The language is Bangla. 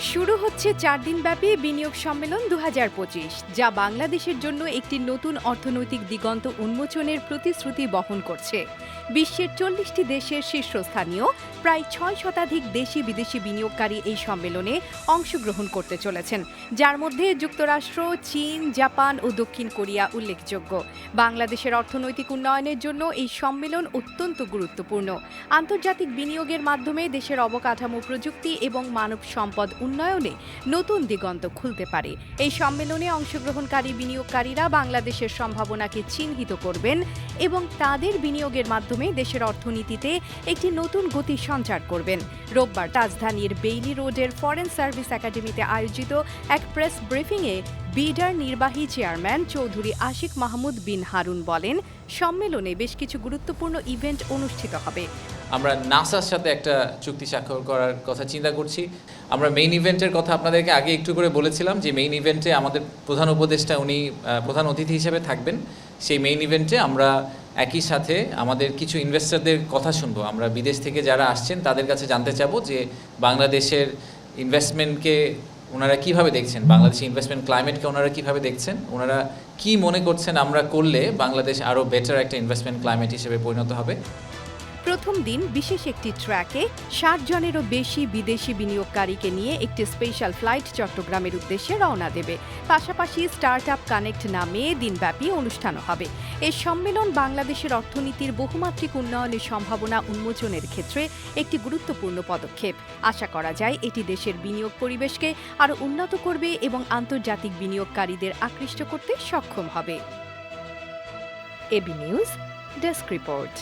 শুরু হচ্ছে চার দিনব্যাপী বিনিয়োগ সম্মেলন দু হাজার পঁচিশ, যা বাংলাদেশের জন্য একটি নতুন অর্থনৈতিক দিগন্ত উন্মোচনের প্রতিশ্রুতি বহন করছে। বিশ্বের চল্লিশটি দেশের শীর্ষস্থানীয় প্রায় ছয় শতাধিক দেশি বিদেশি বিনিয়োগকারী এই সম্মেলনে অংশগ্রহণ করতে চলেছেন। যার মধ্যে যুক্তরাষ্ট্র, চীন, জাপান ও দক্ষিণ কোরিয়া উল্লেখযোগ্য। বাংলাদেশের অর্থনৈতিক উন্নয়নের জন্য এই সম্মেলন অত্যন্ত গুরুত্বপূর্ণ। আন্তর্জাতিক বিনিয়োগের মাধ্যমে দেশের অবকাঠামো প্রযুক্তি এবং মানব সম্পদ উন্নয়নে নতুন দিগন্ত খুলতে পারে। এই সম্মেলনে অংশগ্রহণকারী বিনিয়োগকারীরা বাংলাদেশের সম্ভাবনাকে চিহ্নিত করবেন এবং তাদের বিনিয়োগের মাধ্যমে দেশের অর্থনীতিতে একটি নতুন গতি সঞ্চার করবেন। রোববার রাজধানীর বেইলি রোডের ফরেন সার্ভিস একাডেমিতে আয়োজিত এক প্রেস ব্রিফিংয়ে বিডার নির্বাহী চেয়ারম্যান চৌধুরী আশিক মাহমুদ বিন হারুন বলেন, সম্মেলনে বেশ কিছু গুরুত্বপূর্ণ ইভেন্ট অনুষ্ঠিত হবে। আমরা নাসার সাথে একটা চুক্তি স্বাক্ষর করার কথা চিন্তা করছি। আমরা মেইন ইভেন্টের কথা আপনাদেরকে আগে একটু করে বলেছিলাম যে মেইন ইভেন্টে আমাদের প্রধান উপদেষ্টা উনি প্রধান অতিথি হিসেবে থাকবেন। সেই মেইন ইভেন্টে আমরা একই সাথে আমাদের কিছু ইনভেস্টরদের কথা শুনব। আমরা বিদেশ থেকে যারা আসছেন, তাদের কাছে জানতে চাবো যে বাংলাদেশের ইনভেস্টমেন্টকে ওনারা কীভাবে দেখছেন? বাংলাদেশের ইনভেস্টমেন্ট ক্লাইমেটকে ওনারা কীভাবে দেখছেন? ওনারা কি মনে করছেন আমরা করলে বাংলাদেশ আরও বেটার একটা ইনভেস্টমেন্ট ক্লাইমেট হিসেবে পরিণত হবে? প্রথম দিন বিশেষ একটি ট্র্যাকে ষাট জনেরও বেশি বিদেশি বিনিয়োগকারীকে নিয়ে একটি স্পেশাল ফ্লাইট চট্টগ্রামের উদ্দেশ্যে রওনা দেবে। পাশাপাশি স্টার্ট আপ কানেক্ট নামে দিনব্যাপী অনুষ্ঠান হবে। এই সম্মেলন বাংলাদেশের অর্থনীতির বহুমাত্রিক উন্নয়নের সম্ভাবনা উন্মোচনের ক্ষেত্রে একটি গুরুত্বপূর্ণ পদক্ষেপ। আশা করা যায় এটি দেশের বিনিয়োগ পরিবেশকে আরও উন্নত করবে এবং আন্তর্জাতিক বিনিয়োগকারীদের আকৃষ্ট করতে সক্ষম হবে। AB news, desk report.